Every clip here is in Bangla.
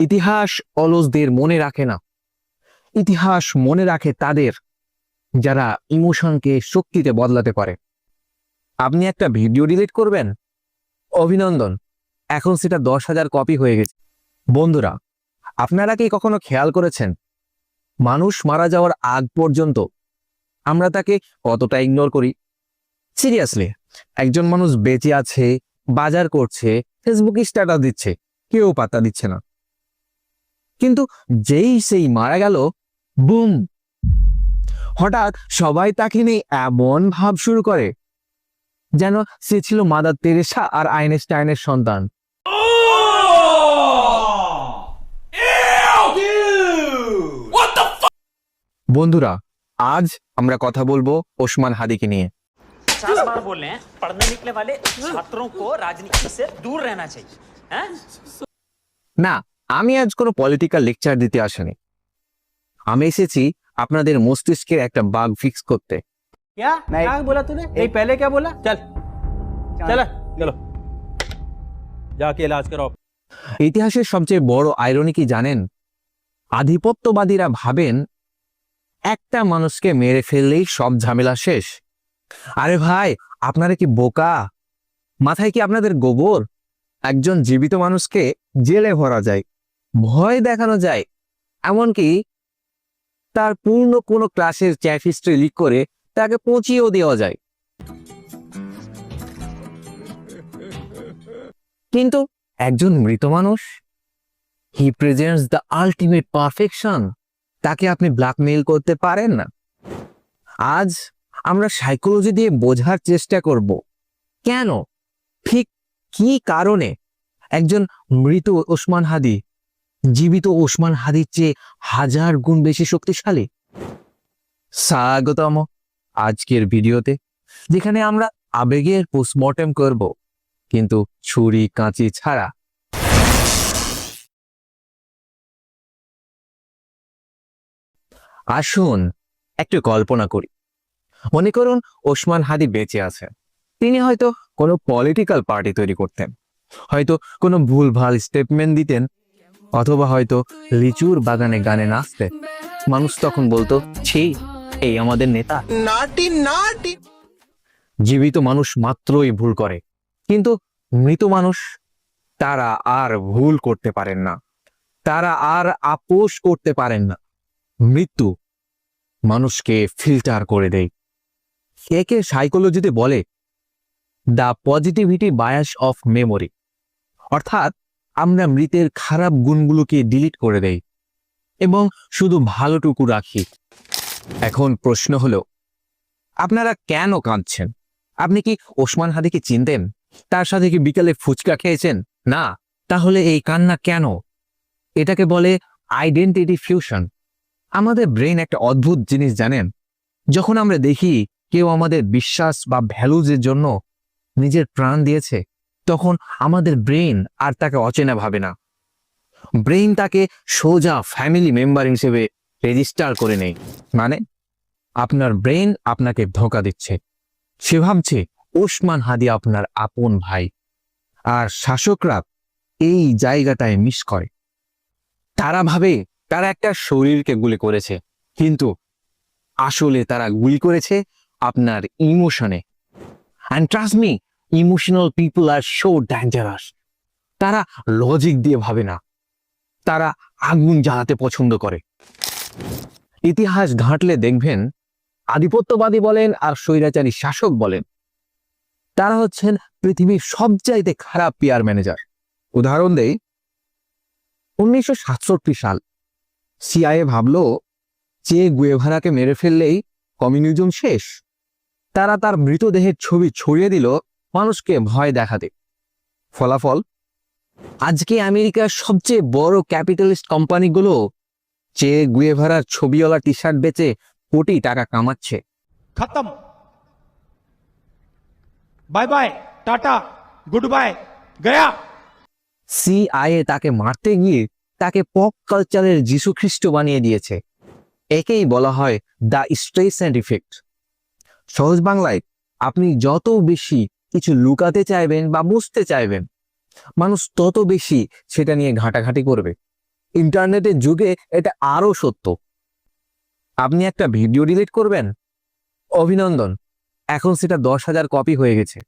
ইতিহাস অলসদের মনে রাখে না। ইতিহাস মনে রাখে তাদের, যারা ইমোশনকে শক্তিতে বদলাতে পারে। আপনি একটা ভিডিও ডিলিট করবেন? অভিনন্দন। এখন সেটা দশ হাজার কপি হয়ে গেছে। বন্ধুরা, আপনারা কি কখনো খেয়াল করেছেন? মানুষ মারা যাওয়ার আগ পর্যন্ত আমরা তাকে কতটা ইগনোর করি? সিরিয়াসলি, একজন মানুষ বেঁচে আছে, বাজার করছে, ফেসবুকে স্ট্যাটাস দিচ্ছে, কেউ পাত্তা দিচ্ছে না। কিন্তু যেই সেই মারা গেল বুম! হঠাৎ সবাই তাকে নিয়ে এমন ভাব শুরু করে যেন সে ছিল মাদার তেরেসা আর আইনস্টাইনের সন্তান। বন্ধুরা আজ আমরা কথা বলব ওসমান হাদিকে নিয়ে। না আমি আজ কোনো পলিটিক্যাল লেকচার দিতে আসিনি আমি এসেছি আপনাদের মস্তিষ্কের একটা বাগ ফিক্স করতে क्या क्या बोला तूने नहीं पहले क्या बोला चल चल चलो जाके इलाज कराओ ইতিহাসের সবচেয়ে বড় আইরনি কি জানেন আধিপত্যবাদীরা ভাবেন একটা মানুষকে মেরে ফেললেই সব ঝামেলা শেষ আরে ভাই আপনারা কি বোকা মাথায় কি আপনাদের গোবর একজন জীবিত মানুষকে জেলে ভরা যায় ভয় দেখানো যায়। এমনকি তার পূর্ণ কোনো ক্লাসের চ্যাট হিস্ট্রি লিক করে তাকে পৌঁছিয়েও দেওয়া যায়। কিন্তু একজন মৃত মানুষ? He presents the ultimate perfection তাকে আপনি ব্ল্যাকমেইল করতে পারেন না। আজ আমরা সাইকোলজি দিয়ে বোঝার চেষ্টা করব। কেন? ঠিক কি কারণে? একজন মৃত ওসমান হাদি জীবিত ওসমান হাদির চেয়ে হাজার গুণ বেশি শক্তিশালী। স্বাগতম আজকের ভিডিওতে, যেখানে আমরা আবেগের পোস্টমর্টেম করব, কিন্তু ছুরি কাঁচি ছাড়া। আসুন একটু কল্পনা করি। মনে করুন ওসমান হাদি বেঁচে আছেন তিনি হয়তো কোনো পলিটিক্যাল পার্টি তৈরি করতেন। হয়তো কোনো ভুলভাল স্টেটমেন্ট দিতেন। অথবা হয়তো লিচুর বাগানে গানে নাচতেন মানুষ তখন বলতো ছি এই আমাদের নেতা। নাটি নাটি। জীবিত মানুষ মাত্রই ভুল করে। কিন্তু মৃত মানুষ তারা আর ভুল করতে পারেন না। তারা আর আপোষ করতে পারেন না। মৃত্যু মানুষকে ফিল্টার করে দেয়। একে সাইকোলজিতে বলে the positivity bias of memory. অর্থাৎ আমরা মৃতের খারাপ গুণগুলোকে ডিলিট করে দেই এবং শুধু ভালোটুকু রাখি। এখন প্রশ্ন হলো, আপনারা কেন কাঁদছেন? আপনি কি ওসমান হাদিকে চিনতেন? তার সাথে কি বিকালে ফুচকা খেয়েছেন? না, তাহলে এই কান্না কেন? এটাকে বলে আইডেন্টিটি ফিউশন আমাদের ব্রেন একটা অদ্ভুত জিনিস জানেন, যখন আমরা দেখি কেউ আমাদের বিশ্বাস বা ভ্যালুজের জন্য নিজের প্রাণ দিয়েছে তখন আমাদের ব্রেন আর তাকে অচেনা ভাবে না। ব্রেন তাকে সোজা ফ্যামিলি মেম্বার হিসেবে রেজিস্টার করে নেই মানে আপনার ব্রেন আপনাকে ধোকা দিচ্ছে। সে ভাবছে, ওসমান হাদি আপনার আপন ভাই। আর শাসকরা এই জায়গাটায় মিস করে। তারা ভাবে, তারা একটা শরীরকে গুলি করেছে। কিন্তু আসলে তারা গুলি করেছে আপনার ইমোশনে and trust me emotional people are so dangerous তারা লজিক দিয়ে ভাবে না। তারা আগুন জ্বালাতে পছন্দ করে। ইতিহাস ঘাঁটলে দেখবেন, আধিপত্যবাদী বলেন আর স্বৈরাচারী শাসক বলেন। তারা হচ্ছেন পৃথিবীর সবচাইতে খারাপ পিয়ার ম্যানেজার উদাহরণ দেই, উনিশশো সাতষট্টি সাল সিআইএ ভাবলো যে গুয়েভারাকে মেরে ফেললেই কমিউনিজম শেষ। তারা তার মৃতদেহের ছবি ছড়িয়ে দিল মানুষকে ভয় দেখাতে। ফলাফল? আজকে আমেরিকার সবচেয়ে বড় ক্যাপিটালিস্ট কোম্পানিগুলো যে গুয়েভারার ছবিওয়ালা টি শার্ট বেচে কোটি টাকা কামাচ্ছে। খতম। Bye bye tata good bye গয়া। সিআইএ তাকে মারতে গিয়ে তাকে পপ কালচারের খ্রিস্ট বানিয়ে দিয়েছে। একেই বলা হয় দ্য স্ট্রেস অ্যান্ড ইফেক্ট। সহজ বাংলায় আপনি যত বেশি কিছু লুকাতে চাইবেন বা বুঝতে চাইবেন, মানুষ তত বেশি সেটা নিয়ে ঘাটাঘাটি করবে। ইন্টারনেটের যুগে এটা আরও সত্য। আপনি একটা ভিডিও ডিলিট করবেন, অভিনন্দন, এখন সেটা দশ হাজার কপি হয়ে গেছে।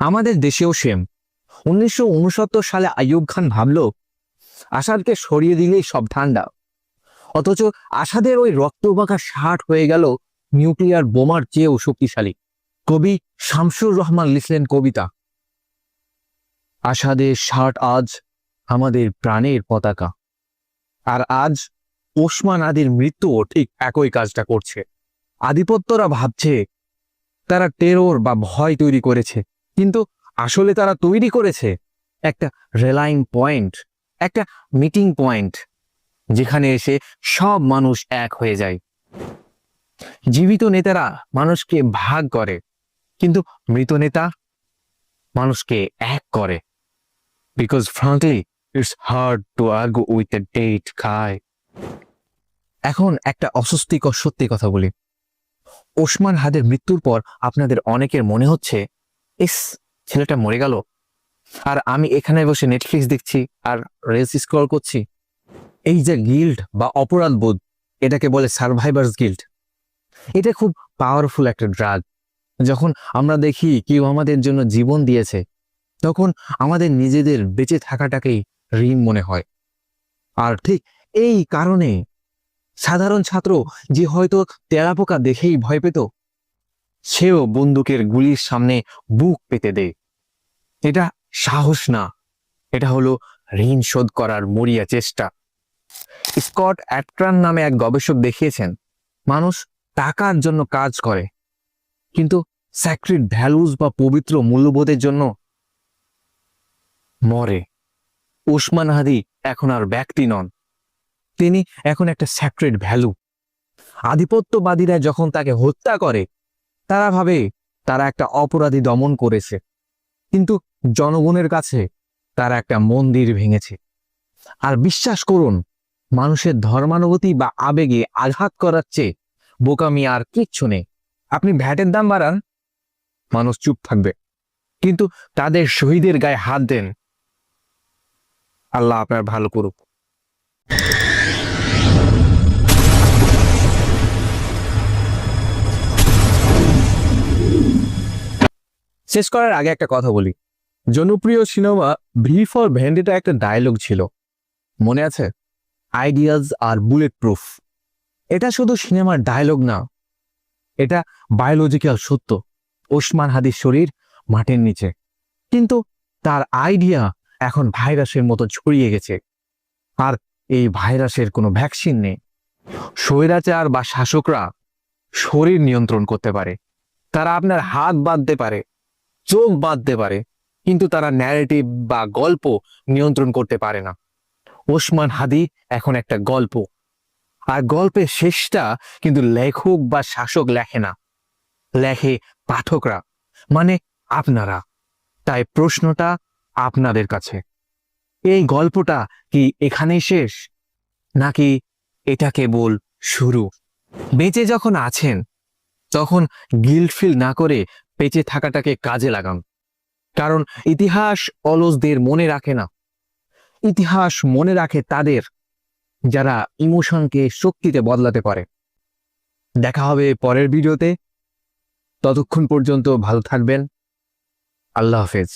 আমাদের দেশেও সেম। উনিশশো উনসত্তর সালে আইয়ুব খান ভাবল, আসাদকে সরিয়ে দিলেই সব ঠান্ডা। অথচ আসাদের ওই রক্তবাঁকা শার্ট হয়ে গেল নিউক্লিয়ার বোমার চেয়েও শক্তিশালী। কবি শামসুর রহমান লিখলেন কবিতা আসাদের শার্ট আজ আমাদের প্রাণের পতাকা, আর আজ ওসমান আদির মৃত্যুও ঠিক একই কাজটা করছে। আধিপত্যরা ভাবছে তারা টেরোর বা ভয় তৈরি করেছে, কিন্তু আসলে তারা তৈরি করেছে একটা রেলাইং পয়েন্ট একটা মিটিং পয়েন্ট যেখানে এসে সব মানুষ এক হয়ে যায়। জীবিত নেতারা মানুষকে ভাগ করে কিন্তু মৃত নেতা মানুষকে এক করে। Because frankly it's hard to argue with the dead খায় এখন একটা অস্বস্তিকর সত্যি কথা বলি। ওসমান হাদের মৃত্যুর পর আপনাদের অনেকের মনে হচ্ছে, ইস, ছেলেটা মরে গেল। আর আমি এখানে বসে নেটফ্লিক্স দেখছি আর রেলস স্ক্রল করছি। এই যে গিল্ড বা অপরাধ বোধ এটাকে বলে সার্ভাইভার্স গিল্ড এটা খুব পাওয়ারফুল একটা ড্রাগ যখন আমরা দেখি কেউ আমাদের জন্য জীবন দিয়েছে, তখন আমাদের নিজেদের বেঁচে থাকাটাকেই ঋণ মনে হয়। আর ঠিক এই কারণে সাধারণ ছাত্র যে হয়তো তেরাপোকা দেখেই ভয় পেত, সেও বন্দুকের গুলির সামনে বুক পেতে দেয়। এটা সাহস না, এটা হলো ঋণ শোধ করার মরিয়া চেষ্টা। স্কট অ্যাট্রান নামে এক গবেষক দেখিয়েছেন, মানুষ টাকার জন্য কাজ করে কিন্তু স্যাক্রিড ভ্যালুজ বা পবিত্র মূল্যবোধের জন্য মরে। উসমান হাদি এখন আর ব্যক্তি নন। তিনি এখন একটা স্যাক্রেড ভ্যালু আধিপত্যবাদীরা যখন তাকে হত্যা করে, তারা ভাবে তারা একটা অপরাধী দমন করেছে। কিন্তু জনগণের কাছে তারা একটা মন্দির ভেঙেছে। আর বিশ্বাস করুন, মানুষের ধর্মানুভূতি বা আবেগে আঘাত করার চেয়ে বোকামি আর কিচ্ছু নেই। আপনি ভ্যাটের দাম বাড়ান, মানুষ চুপ থাকবে। কিন্তু তাদের শহীদের গায়ে হাত দেন। আল্লাহ আপনার ভালো করুক। শেষ করার আগে একটা কথা বলি। জনপ্রিয় সিনেমা ভি ফর ভ্যান্ডিটা একটা ডায়লগ ছিল। মনে আছে? আইডিয়াজ আর বুলেট প্রুফ এটা শুধু সিনেমার ডায়লগ না এটা বায়োলজিক্যাল সত্য। ওসমান হাদির শরীর মাটির নিচে। কিন্তু তার আইডিয়া এখন ভাইরাসের মতো ছড়িয়ে গেছে। আর এই ভাইরাসের কোনো ভ্যাকসিন নেই। স্বৈরাচার বা শাসকরা শরীর নিয়ন্ত্রণ করতে পারে। তারা আপনার হাত বাঁধতে পারে, চোখ বাঁধতে পারে, কিন্তু তারা ন্যারেটিভ বা গল্প নিয়ন্ত্রণ করতে পারে না। ওসমান হাদি এখন একটা গল্প। আর গল্পের শেষটা কিন্তু লেখক বা শাসক লেখে না। লেখে পাঠকরা মানে আপনারা। তাই প্রশ্নটা আপনাদের কাছে। এই গল্পটা কি এখানেই শেষ? নাকি এটা কেবল শুরু? বেঁচে যখন আছেন, তখন গিল্ড ফিল না করে বেঁচে থাকাটাকে কাজে লাগান। কারণ ইতিহাস অলসদের মনে রাখে না। ইতিহাস মনে রাখে তাদের যারা ইমোশনকে শক্তিতে বদলাতে পারে। দেখা হবে পরের ভিডিওতে। ততক্ষণ পর্যন্ত ভালো থাকবেন। আল্লাহ হাফেজ।